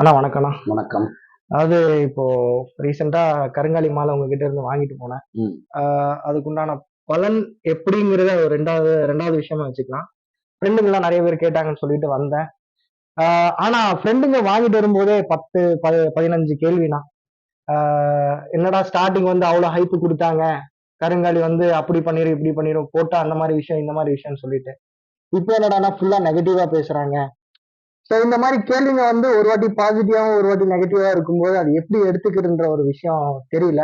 அண்ணா வணக்கம்ண்ணா. வணக்கம். அதாவது இப்போ ரீசெண்டா கருங்காலி மாலை உங்ககிட்ட இருந்து வாங்கிட்டு போனேன். அதுக்குண்டான பலன் எப்படிங்கிறத ஒரு ரெண்டாவது ரெண்டாவது விஷயமா வச்சுக்கலாம். ஃப்ரெண்டுங்கெல்லாம் நிறைய பேர் கேட்டாங்கன்னு சொல்லிட்டு வந்தேன். ஆனா ஃப்ரெண்டுங்க வாங்கிட்டு வரும்போதே பத்து பதி பதினஞ்சு கேள்வினா என்னடா ஸ்டார்டிங் வந்து அவ்வளவு ஹைப்பு கொடுத்தாங்க. கருங்காலி வந்து அப்படி பண்ணிரும் இப்படி பண்ணிரும் போட்டா அந்த மாதிரி விஷயம் இந்த மாதிரி விஷயம்னு சொல்லிட்டு. இப்போ என்னடானா ஃபுல்லா நெகட்டிவா பேசுறாங்க. ஸோ இந்த மாதிரி கேள்விங்க வந்து ஒரு வாட்டி பாசிட்டிவாவும் ஒரு வாட்டி நெகட்டிவா இருக்கும்போது அது எப்படி எடுத்துக்கிறதுன்ற ஒரு விஷயம் தெரியல.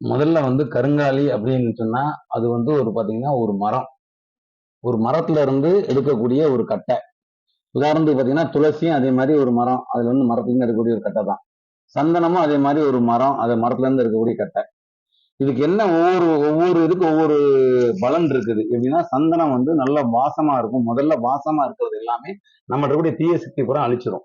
முதல்ல வந்து கருங்காலி அப்படின்னு சொன்னா அது வந்து ஒரு பாத்தீங்கன்னா ஒரு மரம். ஒரு மரத்துல இருந்து எடுக்கக்கூடிய ஒரு கட்டை. உதாரணத்துக்கு பாத்தீங்கன்னா துளசியும் அதே மாதிரி ஒரு மரம். அதுல வந்து மரத்துல இருந்து இருக்கக்கூடிய ஒரு கட்டை தான். சந்தனமும் அதே மாதிரி ஒரு மரம். அது மரத்துல இருந்து இருக்கக்கூடிய கட்டை. இதுக்கு என்ன ஒவ்வொரு ஒவ்வொரு இதுக்கு ஒவ்வொரு பலன் இருக்குது? எப்படின்னா சந்தனம் வந்து நல்ல வாசமா இருக்கும். முதல்ல வாசமா இருக்கிறது எல்லாமே நம்ம இருக்கக்கூடிய தீய சக்தி பூரா அழிச்சிடும்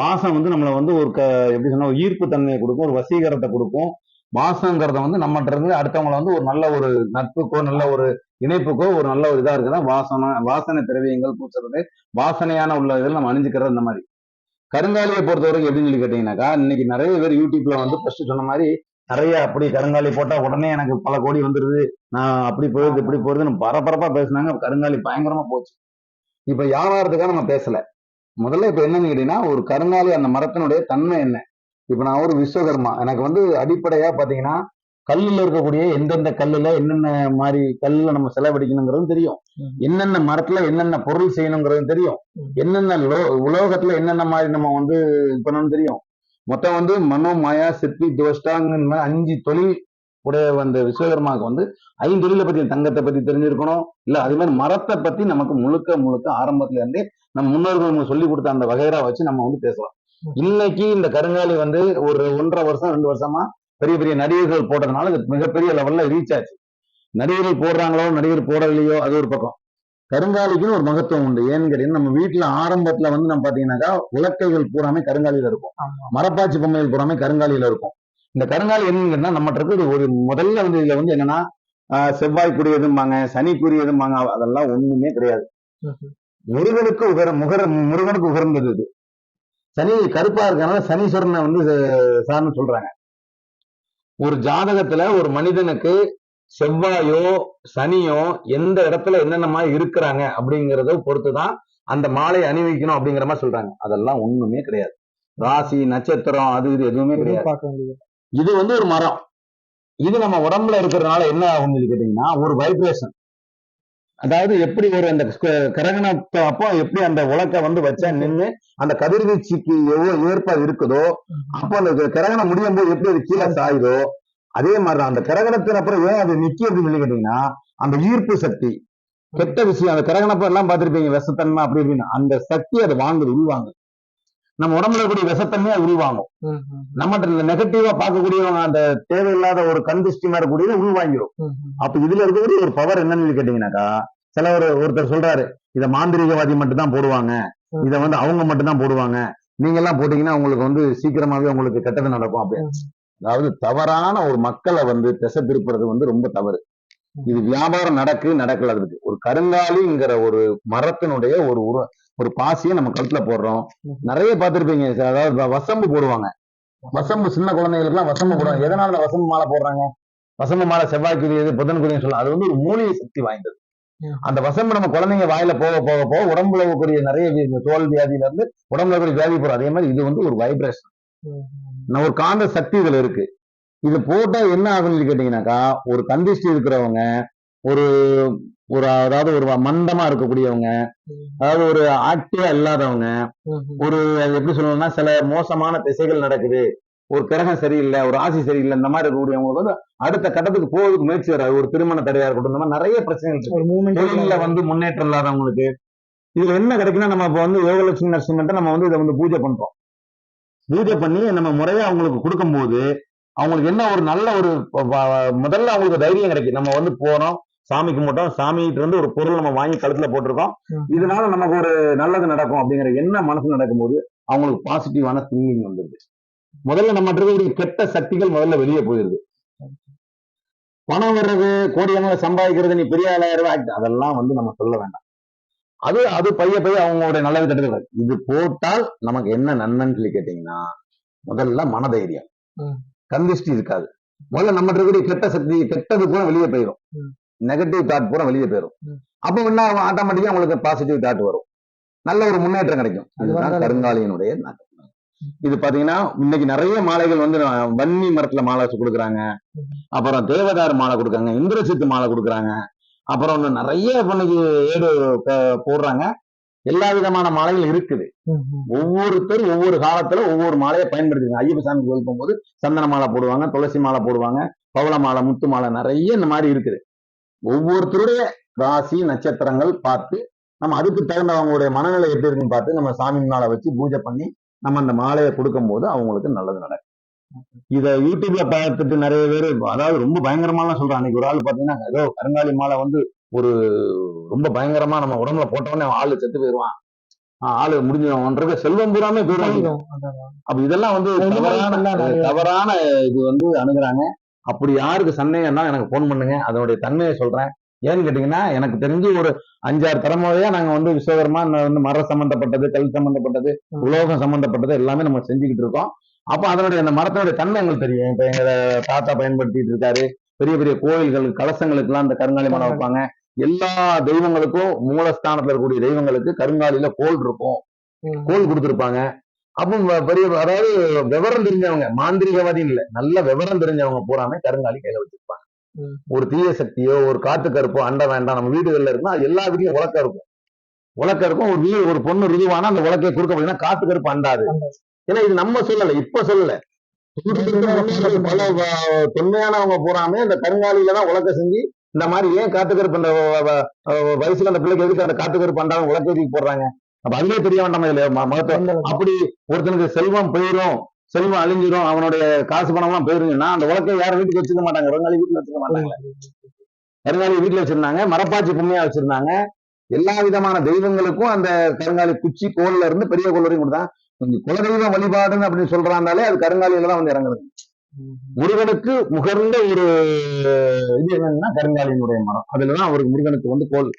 வாசம் வந்து நம்மள வந்து ஒரு க எப்படி சொன்னா ஈர்ப்பு தன்மையை கொடுக்கும் ஒரு வசீகரத்தை கொடுக்கும். வாசங்கிறத வந்து நம்மகிட்ட இருந்து அடுத்தவங்கள வந்து ஒரு நல்ல ஒரு நட்புக்கோ நல்ல ஒரு இணைப்புக்கோ ஒரு நல்ல ஒரு இதா இருக்குதா? வாசனை வாசனை திரவியங்கள் பூசுறது வாசனையான உள்ள இதில் நம்ம அணிஞ்சுக்கிறது இந்த மாதிரி. கருங்காலியை பொறுத்தவரைக்கும் எப்படின்னு சொல்லி கேட்டீங்கன்னாக்கா இன்னைக்கு நிறைய பேர் யூடியூப்ல வந்து ஃபர்ஸ்ட் சொன்ன மாதிரி நிறைய அப்படி கருங்காலி போட்டா உடனே எனக்கு பல கோடி வந்துருது. நான் அப்படி போயிருது இப்படி போயிருதுன்னு பரபரப்பா பேசுனாங்க. கருங்காலி பயங்கரமா போச்சு. இப்ப வியாபாரத்துக்காக நம்ம பேசல. முதல்ல இப்ப என்னன்னு கேட்டீங்கன்னா ஒரு கருங்காலி அந்த மரத்தினுடைய தன்மை என்ன? இப்ப நான் ஒரு விஸ்வகர்மா. எனக்கு வந்து அடிப்படையா பாத்தீங்கன்னா கல்லுல இருக்கக்கூடிய எந்தெந்த கல்லுல என்னென்ன மாதிரி கல்லுல நம்ம செலவழிக்கணுங்கிறதும் தெரியும். என்னென்ன மரத்துல என்னென்ன பொருள் செய்யணுங்கிறதும் தெரியும். என்னென்ன உலோகத்துல என்னென்ன மாதிரி நம்ம வந்து இது பண்ணணும்னு தெரியும். மொத்தம் வந்து மனோ மாயா சிற்பி தோஷ்டாங்க அஞ்சு தொழில் உடைய அந்த விஸ்வகர்மாவுக்கு வந்து ஐந்து தொழில பத்தி தங்கத்தை பத்தி தெரிஞ்சிருக்கணும். இல்ல அது மாதிரி மரத்தை பத்தி நமக்கு முழுக்க முழுக்க ஆரம்பத்துல இருந்தே நம்ம முன்னோர்கள் நமக்கு சொல்லி கொடுத்த அந்த வகைரா வச்சு நம்ம வந்து பேசலாம். இன்னைக்கு இந்த கருங்காலி வந்து ஒரு ஒன்றரை வருஷம் ரெண்டு வருஷமா பெரிய பெரிய நடிகர்கள் போடுறதுனால இது மிகப்பெரிய லெவல்ல ரீச் ஆச்சு. நடிகர்கள் போடுறாங்களோ நடிகர் போடலையோ அது ஒரு பக்கம். கருங்காலிக்குன்னு ஒரு மகத்துவம் உண்டு. ஏன்னு கேட்டீங்கன்னா நம்ம வீட்டுல ஆரம்பத்துல வந்து நம்ம பாத்தீங்கன்னாக்கா உலக்கைகள் பூராமே கருங்காலியில இருக்கும். மரப்பாச்சி பொம்மைகள் பூராமே கருங்காலியில இருக்கும். இந்த கருங்காலி என்னங்கன்னா நம்மகிட்ட இருக்குது ஒரு முதல்ல வந்து இதுல வந்து என்னன்னா செவ்வாய்க்குரியதும்பாங்க சனிக்குரியதும்பாங்க அதெல்லாம் ஒண்ணுமே கிடையாது. முருகனுக்கு உகர முகர முருகனுக்கு உகர்ந்தது இது. சனி கருப்பா இருக்கனால சனீஸ்வரனை வந்து சார்னு சொல்றாங்க. ஒரு ஜாதகத்துல ஒரு மனிதனுக்கு செவ்வாயோ சனியோ எந்த இடத்துல என்னென்ன மாதிரி இருக்கிறாங்க அப்படிங்கறத பொறுத்துதான் அந்த மாலை அணிவிக்கணும் அப்படிங்கிற மாதிரி சொல்றாங்க. அதெல்லாம் ஒண்ணுமே கிடையாது. ராசி நட்சத்திரம் அது இது எதுவுமே கிடையாது. இது வந்து ஒரு மரம். இது நம்ம உடம்புல இருக்கிறதுனால என்ன ஆகும்னு கேட்டீங்கன்னா ஒரு வைப்ரேஷன் அதாவது எப்படி ஒரு அந்த கிரகணத்தை அப்போ எப்படி அந்த உலக்க வந்து வச்சா நின்று அந்த கதிர்வீச்சுக்கு எவ்வளவு ஏற்ப இருக்குதோ அப்போ அந்த கிரகணம் முடியும் போது எப்படி அது கீழே சாயுதோ அதே மாதிரிதான் அந்த கிரகணத்தின் அப்புறம் ஏன் அது நிக்கிறதுன்னு சொல்லி கேட்டீங்கன்னா அந்த ஈர்ப்பு சக்தி. கெட்ட விஷயம் அந்த கிரகணப்ப எல்லாம் பார்த்திருப்பீங்க விஷத்தன்மை அப்படி இப்படின்னு. அந்த சக்தி அது வாங்குது உள்வாங்குது. நம்ம உடம்புல இருக்கக்கூடிய விஷத்தன்மையை உள்வாங்கும். ம், ம், நம்மகிட்ட நெகட்டிவா பார்க்கக்கூடியவங்க அந்த தேவையில்லாத ஒரு கந்திஷ்டிமா இருக்கக்கூடியது உள்வாங்கிடும். அப்ப இதுல இருக்கக்கூடிய ஒரு பவர் என்னன்னு கேட்டீங்கன்னாக்கா சில ஒரு ஒருத்தர் சொல்றாரு இத மாந்திரிகவாதி மட்டும் தான் போடுவாங்க. இத வந்து அவங்க மட்டும் தான் போடுவாங்க. நீங்க எல்லாம் போட்டீங்கன்னா உங்களுக்கு வந்து சீக்கிரமாவே உங்களுக்கு கெட்டது நடக்கும் அப்படி ம். அதாவது தவறான ஒரு மக்களை வந்து திசை திருப்புறது வந்து ரொம்ப தவறு. இது வியாபாரம் நடக்கு நடக்கல அதுக்கு. ஒரு கருங்காலிங்கிற ஒரு மரத்தினுடைய ஒரு உருவ ஒரு பாசியை நம்ம கழுத்துல போடுறோம். நிறைய பார்த்துருப்பீங்க அதாவது வசம்பு போடுவாங்க. வசம்பு சின்ன குழந்தைகளுக்குலாம் வசம்பு போடுவாங்க. எதனால அந்த வசம்பு மாலை போடுறாங்க? வசம்பு மாலை செவ்வாய்க்குரியது புதனுக்குரியது சொல்லலாம் அது வந்து ஒரு மூலிகை சக்தி வாய்ந்தது. அந்த வசம்பு நம்ம குழந்தைங்க வாயில போக போக போக உடம்புல கூடிய நிறைய தோல் வியாதியில இருந்து உடம்புல கூடிய வியாதி போறோம் அதே மாதிரி இது வந்து ஒரு வைப்ரேஷன் ஒரு காந்த சக்தி இதுல இருக்கு. இது போட்டா என்ன ஆகும்னு கேட்டீங்கன்னாக்கா ஒரு கந்திஷ்டி இருக்கிறவங்க ஒரு ஒரு அதாவது ஒரு மந்தமா இருக்கக்கூடியவங்க அதாவது ஒரு ஆக்டிவா இல்லாதவங்க. ஒரு அது எப்படி சொல்லணும்னா சில மோசமான திசைகள் நடக்குது. ஒரு கிரகம் சரியில்லை ஒரு ஆசி சரியில்லை இந்த மாதிரி இருக்கக்கூடியவங்களுக்கு வந்து அடுத்த கட்டத்துக்கு போவதுக்கு முயற்சி வராது. ஒரு திருமண தடையா இருக்கட்டும் இந்த மாதிரி நிறைய பிரச்சனைகள் இருக்கு. தொழில வந்து முன்னேற்றம் இல்லாதவங்களுக்கு இதுல என்ன கிடைக்குன்னா நம்ம இப்போ வந்து யோகலட்சுமி நரசிம்மன்ட்ட நம்ம வந்து இதை வந்து பூஜை பண்றோம். பூஜை பண்ணி நம்ம முறையா அவங்களுக்கு கொடுக்கும்போது அவங்களுக்கு என்ன ஒரு நல்ல ஒரு முதல்ல அவங்களுக்கு தைரியம் கிடைக்கும் நம்ம வந்து போறோம் சாமி கும்பிட்டோம் சாமிகிட்ட இருந்து ஒரு பொருள் நம்ம வாங்கி கழுத்துல போட்டிருக்கோம். இதனால நமக்கு ஒரு நல்லது நடக்கும் அப்படிங்கிற என்ன மனசு நடக்கும்போது அவங்களுக்கு பாசிட்டிவான திங்கிங் வந்துருது. முதல்ல நம்ம இருக்கக்கூடிய கெட்ட சக்திகள் முதல்ல வெளியே போயிருது. பணம் வர்றது கோடியான சம்பாதிக்கிறது நீ பெரிய ஆளாயிரம் அதெல்லாம் வந்து நம்ம சொல்ல வேண்டாம். அது அது பைய பைய அவங்களுடைய நல்லது கெட்டது இது போட்டால் நமக்கு என்ன நன்மைன்னு சொல்லி கேட்டீங்கன்னா முதல்ல மனதைரியம். கந்திஷ்டி இருக்காது. முதல்ல நம்ம இருக்கக்கூடிய கெட்ட சக்தி கெட்டது பூரா வெளியே போயிடும். நெகட்டிவ் தாட் பூரா வெளியே போயிடும். அப்ப என்ன ஆட்டோமேட்டிக்கா உங்களுக்கு பாசிட்டிவ் தாட் வரும். நல்ல ஒரு முன்னேற்றம் கிடைக்கும். அது இதுதான் வந்தாலே- கருங்காலியினுடைய. இது பாத்தீங்கன்னா இன்னைக்கு நிறைய மாலைகள் வந்து வன்னி மரத்துல மாலை கொடுக்குறாங்க. அப்புறம் தேவதார் மாலை கொடுக்குறாங்க. இந்திரசித்து மாலை கொடுக்குறாங்க. அப்புறம் இன்னும் நிறைய இன்னைக்கு ஏடு போடுறாங்க. எல்லா விதமான மாலைகள் இருக்குது. ஒவ்வொருத்தர் ஒவ்வொரு காலத்துல ஒவ்வொரு மாலையை பயன்படுத்திங்க ஐயப்ப சாமி கோயில் போகும்போது சந்தன மாலை போடுவாங்க துளசி மாலை போடுவாங்க பவள மாலை முத்து மாலை நிறைய இந்த மாதிரி இருக்குது. ஒவ்வொருத்தருடைய ராசி நட்சத்திரங்கள் பார்த்து நம்ம அதுக்கு தகுந்த அவங்களுடைய மனநிலை எப்படி இருக்குன்னு பார்த்து நம்ம சாமி முன்னால வச்சு பூஜை பண்ணி நம்ம அந்த மாலையை கொடுக்கும் போது அவங்களுக்கு நல்லது நடக்கும். இத யூடியூப்ல பார்த்துட்டு நிறைய பேர் அதாவது ரொம்ப பயங்கரமாலாம் சொல்றாங்க. அன்னைக்கு ஒரு ஆள் பாத்தீங்கன்னா ஏதோ கருங்காலி மாலை வந்து ஒரு ரொம்ப பயங்கரமா நம்ம உடம்புல போட்டவொடனே ஆளு செத்து போயிருவான் ஆளு முடிஞ்சவன்றது செல்வம் பூராமே போயிடும். அப்ப இதெல்லாம் வந்து தவறான தவறான இது வந்து அணுகுறாங்க. அப்படி யாருக்கு சந்தேகம்னா எனக்கு ஃபோன் பண்ணுங்க. அதனுடைய தன்மையை சொல்றேன். ஏன்னு கேட்டீங்கன்னா எனக்கு தெரிஞ்சு ஒரு அஞ்சாறு தலைமுறையா நாங்க வந்து விஸ்வகர்மா வந்து மர சம்பந்தப்பட்டது கல் சம்பந்தப்பட்டது. உலோகம் சம்பந்தப்பட்டது எல்லாமே நம்ம செஞ்சுக்கிட்டு இருக்கோம். அப்ப அதனுடைய அந்த மரத்தினுடைய தன்மை எங்களுக்கு தெரியும். இப்ப எங்க தாத்தா பயன்படுத்திட்டு இருக்காரு. பெரிய பெரிய கோயில்கள் கலசங்களுக்கு எல்லாம் இந்த கருங்காலி மரம் வைப்பாங்க. எல்லா தெய்வங்களுக்கும் மூலஸ்தானத்துல இருக்கக்கூடிய தெய்வங்களுக்கு கருங்காலியில கோல் இருக்கும். கோல் கொடுத்திருப்பாங்க. அப்போ பெரிய அதாவது விவரம் தெரிஞ்சவங்க மாந்திரிகவாதி இல்ல நல்ல விவரம் தெரிஞ்சவங்க பூராமே கருங்காலி கையில வச்சிருப்பாங்க. ஒரு தீய சக்தியோ ஒரு காட்டு கருப்போ அண்ட வேண்டாம் நம்ம வீடுகள்ல அது எல்லா வீட்லயும் உலக்கம் இருக்கும். உலக்கம் இருக்கும். ஒரு வீடு ஒரு பொண்ணு ருதுவானா அந்த உலக்கையை கொடுக்க போனீங்கன்னா காட்டு கருப்பு அண்டாது. ஏன்னா இது நம்ம சொல்லல இப்ப சொல்லல. பல தொன்மையானவங்க பூராமே அந்த கருங்காலியில தான் உலக்க செஞ்சு இந்த மாதிரி ஏன் வ- வ- வயசுல அந்த பிள்ளைக்கு எதுக்கு அந்த காட்டுக்கருப்பு அண்டாவும் உலக்க தூக்கி போடுறாங்க? அப்ப அதுவே தெரிய வேண்டாமா இதுல ம- மகத்துவம். இந்த. அப்படி ஒருத்தனுக்கு செல்வம் போயிரும் செல்வம் அழிஞ்சிரும் அவனுடைய காசு பணம் எல்லாம் போயிருங்கன்னா அந்த உலக்கை யாரும் வீட்டுக்கு வச்சுக்க மாட்டாங்க? கருங்காலி வீட்டுல வச்சுக்க மாட்டாங்க. கருங்காலி வீட்டுல வச்சிருந்தாங்க மரப்பாச்சி பொம்மையா வச்சிருந்தாங்க. எல்லா விதமான தெய்வங்களுக்கும் அந்த கருங்காலி குச்சி கோல்ல இருந்து பெரிய கோல் வரைக்கும் கொடுத்தாங்க இந்த குலதெய்வம் வழிபாடுன்னு அப்படின்னு சொல்றாந்தாலே அது கருங்காலியில தான் வந்து இறங்குது. ம். முருகனுக்கு முகர்ந்த ஒரு இது என்னன்னா கருங்காலியினுடைய மரம். அதுலதான் அவருக்கு முருகனுக்கு வந்து கோல்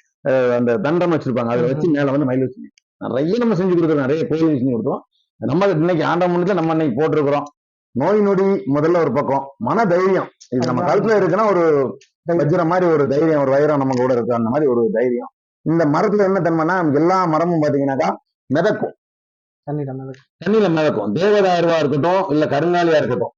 அந்த தண்டம் வச்சிருப்பாங்க. அதுல வச்சு மேல வந்து மயில் வச்சு நிறைய நம்ம செஞ்சு கொடுக்குறோம் நிறைய கோயில் செஞ்சு கொடுத்தோம் நம்ம இன்னைக்கு ஆண்ட முன்னத்துல நம்ம இன்னைக்கு போட்டிருக்கிறோம். நோய் நொடி முதல்ல ஒரு பக்கம். மன தைரியம். இது நம்ம. கழுத்துல இருக்குன்னா ஒரு வஜ்ரம் மாதிரி ஒரு தைரியம் ஒரு வைரம் நம்ம கூட இருக்கு. அந்த மாதிரி ஒரு தைரியம். இந்த மரத்துல என்ன தன்மைனா எல்லா மரமும் பாத்தீங்கன்னாக்கா மிதக்கும். தண்ணியில மிதக்கும் தேவதாருவா இருக்கட்டும் இல்ல கருங்காலியா இருக்கட்டும்.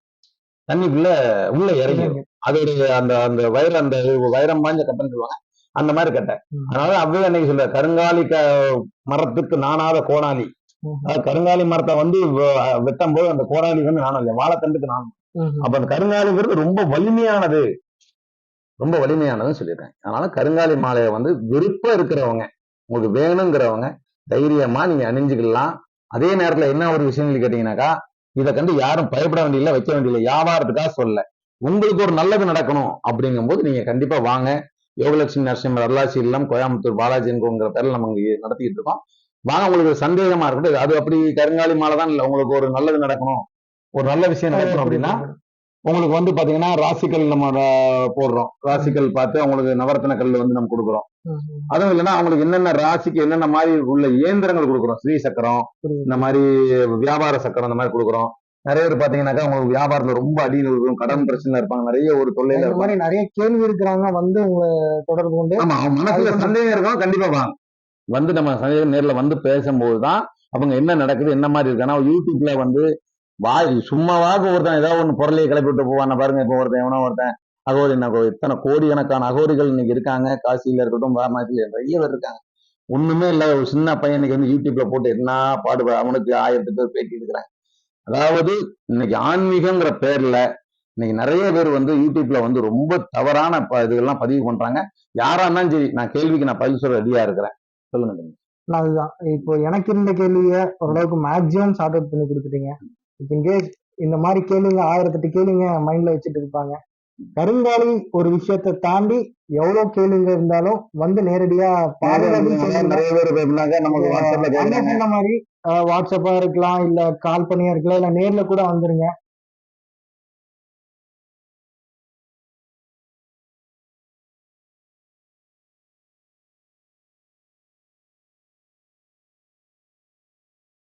தண்ணிக்குள்ள உள்ள இறங்கிடும் அதோடைய அந்த அந்த வைர அந்த வைரம் பாஞ்ச கட்டைன்னு சொல்லுவாங்க. அந்த மாதிரி கட்டை. அதனால அவ்வே அன்னைக்கு சொல்ல கருங்காலி க மரத்துக்கு நானாத கோணாலி. கருங்காலி மரத்தை வந்து வெட்டும் போது அந்த கோணாலி வந்து நானும் இல்லை வாழைத்தண்டுக்கு நானும். அப்ப அந்த கருங்காலிங்கிறது ரொம்ப வலிமையானது. ரொம்ப வலிமையானதுன்னு சொல்லிடுறேன் அதனால கருங்காலி மாலையை வந்து விருப்பம் இருக்கிறவங்க உங்களுக்கு வேணுங்கிறவங்க தைரியமா நீங்க அணிஞ்சுக்கலாம். அதே நேரத்துல என்ன ஒரு விஷயம் கேட்டீங்கன்னாக்கா இதை கண்டு யாரும் பயப்பட வேண்டியில்லை வைக்க வேண்டியில்லை வியாபாரத்துக்காக சொல்ல உங்களுக்கு ஒரு நல்லது நடக்கணும் அப்படிங்கும்போது நீங்க கண்டிப்பா வாங்க. யோகலட்சுமி நரசிம்மர் அருளாசி இல்லம் கோயம்புத்தூர் பாலாஜிங்கிற பேர்ல நம்ம இங்க நடத்திட்டு இருக்கோம். வாங்க உங்களுக்கு சந்தேகமா இருக்கட்டும் அது அப்படி கருங்காலி மாலை தான் இல்லை உங்களுக்கு ஒரு நல்லது நடக்கணும் ஒரு நல்ல விஷயம் நடக்கணும் அப்படின்னா உங்களுக்கு வந்து பாத்தீங்கன்னா ராசிக்கல் நம்ம போடுறோம். ராசிக்கல் பார்த்து அவங்களுக்கு நவரத்ன கல் வந்து நம்ம கொடுக்குறோம். அதுவும் இல்லைன்னா அவங்களுக்கு என்னென்ன ராசிக்கு என்னென்ன மாதிரி உள்ள இயந்திரங்கள் கொடுக்குறோம். ஸ்ரீ சக்கரம். இந்த மாதிரி வியாபார சக்கரம் இந்த மாதிரி கொடுக்குறோம். நிறைய பேர் பாத்தீங்கன்னாக்கா உங்களுக்கு வியாபாரத்துல ரொம்ப அடியில் இருக்கும். கடன் பிரச்சனை இருப்பாங்க. நிறைய ஒரு தொல்லையில இந்த இருப்பாங்க. மாதிரி நிறைய கேள்வி இருக்கிறவங்க வந்து உங்களை தொடர்பு கொண்டு ஆமா அவன் மனசுல சந்தேகம் இருக்கும் கண்டிப்பா வாங்க. வந்து நம்ம சந்தேகம் நேர்ல வந்து பேசும்போது தான் அவங்க என்ன நடக்குது என்ன மாதிரி இருக்கு ஆனா யூடியூப்ல வந்து வாய் சும்மாவாக ஒருத்தன் ஏதாவது ஒண்ணு பொருளையை கிளப்பி விட்டு போவான் பாருங்க இப்போ ஒருத்தன் எவனோ ஒருத்தன் அகோரி நகோ இத்தனை கோடிக்கணக்கான அகோரிகள் இன்னைக்கு இருக்காங்க. காசியில இருக்கட்டும் வாரணாசியில் நிறைய பேர் இருக்காங்க. ஒண்ணுமே இல்ல ஒரு சின்ன பையன் இன்னைக்கு வந்து யூடியூப்ல போட்டு என்ன பாடுபா அவனுக்கு ஆயிரத்து பேர் பேட்டி எடுக்கிறாங்க. அதாவது இன்னைக்கு ஆன்மீகங்கிற பேர்ல இன்னைக்கு நிறைய பேர் வந்து யூடியூப்ல வந்து ரொம்ப தவறான ப- இதுகள்லாம் பதிவு பண்றாங்க. யாரா இருந்தாலும் சரி நான் கேள்விக்கு நான் பதில் சொல்ல ரெடியா இருக்கிறேன். சொல்லுங்க அதுதான். இப்போ எனக்கு இருந்த கேள்வியை ஓரளவுக்கு மேக்ஸிமம் சார்ட் அவுட் பண்ணி கொடுத்துட்டீங்க. இங்கே இந்த மாதிரி கேளுங்க ஆயிரத்தெட்டு கேளுங்க மைண்ட்ல வச்சுட்டு இருப்பாங்க. கருங்காலி ஒரு விஷயத்தை தாண்டி எவ்வளவு கேளுங்க இருந்தாலும் வந்து நேரடியா மாதிரி வாட்ஸ்அப்பா இருக்கலாம் இல்ல கால் பண்ணியா இருக்கலாம் இல்ல நேர்ல கூட வந்துருங்க.